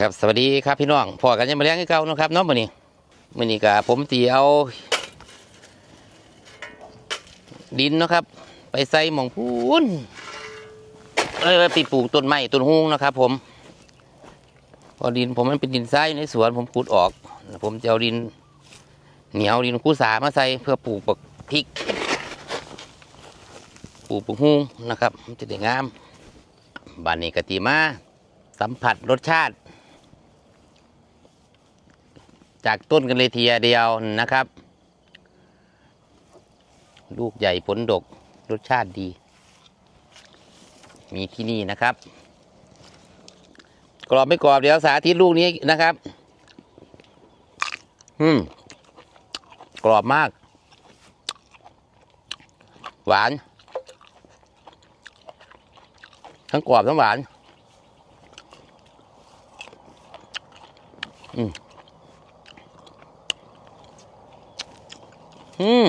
ครับสวัสดีครับพี่น้องพอกันยังมาเลี้ยงให้เก่าเนาะครับน้องมื้อนี้มื้อนี้ก็ผมตีเอา ดินนะครับ ไปใส่หมองพูนเอ้ยไปปลูกต้นไม้ต้นฮุ้งนะครับ ผมพอดินผมมันเป็นดินทรายในสวนผมขุดออก ผมจะเอาดิน เหนียวดินคู่สามาใส่เพื่อปลูกบักพริก ปลูกบักฮุ้งนะครับมันจะได้งามบานนี้กติมาสัมผัสรสชาติ จากต้นกันเลยทีเดียวนะครับ ลูกใหญ่ผลดกรสชาติดี มีที่นี่นะครับ กรอบไม่กรอบเดี๋ยวสาธิตลูกนี้นะครับ อืม กรอบมาก หวาน ทั้งกรอบทั้งหวาน อืม อืม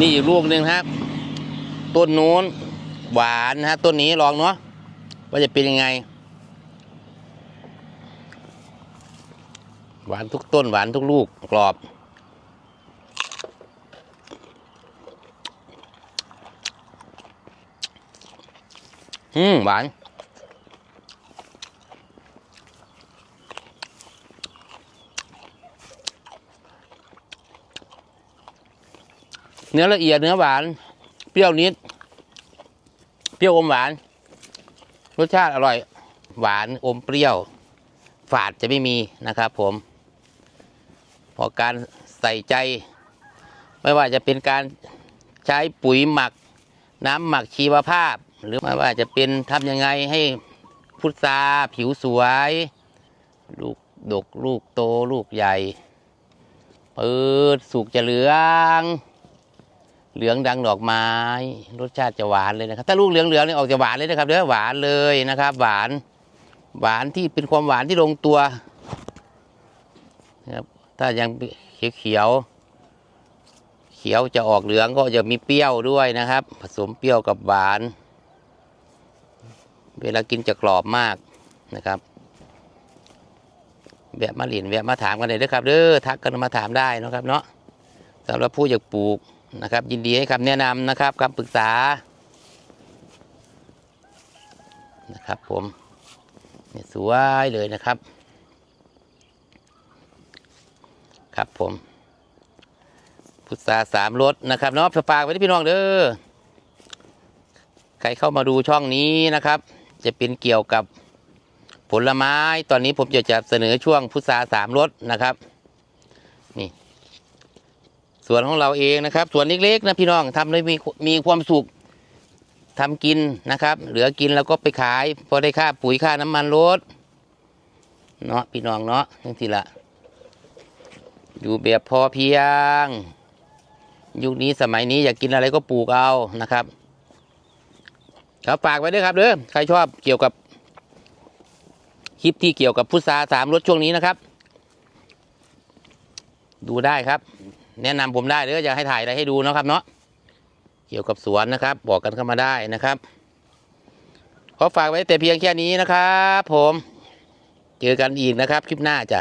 นี่อีกลูกหนึ่งครับ ต้นนู้น หวานนะฮะต้นนี้ลองเนาะว่าจะเป็นยังไง หวานทุกต้นหวานทุกลูกกรอบ อืมหวาน เนื้อละเอียดเนื้อหวาน เปรี้ยวนิด เปรี้ยวอมหวาน รสชาติอร่อย หวานอมเปรี้ยว ฝาดจะไม่มีนะครับผม พอการใส่ใจ ไม่ว่าจะเป็นการใช้ปุ๋ยหมัก น้ำหมักชีวภาพ หรือไม่ว่าจะเป็นทำยังไงให้พุทราผิวสวย ลูกดกลูกโตลูกใหญ่ เปิดสุกจะเหลือง เหลืองดังดอกไม้ รสชาติจะหวานเลยนะครับ ถ้าลูกเหลืองเหลืองนี่ออกจะหวานเลยนะครับเด้อหวานเลยนะครับ หวานหวานที่เป็นความหวานที่ลงตัวนะครับถ้ายังเขียวเขียวเขียวจะออกเหลืองก็จะมีเปรี้ยวด้วยนะครับ ผสมเปรี้ยวกับหวาน เวลากินจะกรอบมากนะครับแวะมาหลินแวะมาถามกันเลยนะครับเด้อทักกันมาถามได้นะครับเนาะสำหรับผู้อยากปลูกนะครับ ยินดีให้คำแนะนำนะครับคำปรึกษานะครับผมนี่สวยเลยนะครับ ครับผม พุทราสามรสนะครับเนาะฝากไว้ที่พี่น้องเด้อใครเข้ามาดูช่องนี้นะครับ จะเป็นเกี่ยวกับผลไม้ ตอนนี้ผมจะจะเสนอช่วงพุทราสามรสนะครับ นี่สวนของเราเองนะครับสวนเล็กๆนะพี่น้องทำได้มีมีความสุขทำกินนะครับ เหลือกินแล้วก็ไปขาย พอได้ค่าปุ๋ยค่าน้ำมันรถเนาะพี่น้องเนาะทั้งทีละอยู่แบบพอเพียง ยุคนี้สมัยนี้อยากกินอะไรก็ปลูกเอานะครับ ครับฝากไว้ด้วยครับเด้อใครชอบเกี่ยวกับคลิปที่เกี่ยวกับพุทราสามรสช่วงนี้นะครับ ดูได้ครับ แนะนำผมได้เด้ออยากให้ถ่ายอะไรให้ดูเนาะครับเนาะเกี่ยวกับสวนนะครับ บอกกันเข้ามาได้นะครับขอฝากไว้แต่เพียงแค่นี้นะครับ ผม เจอกันอีกนะครับ คลิปหน้าจ้ะ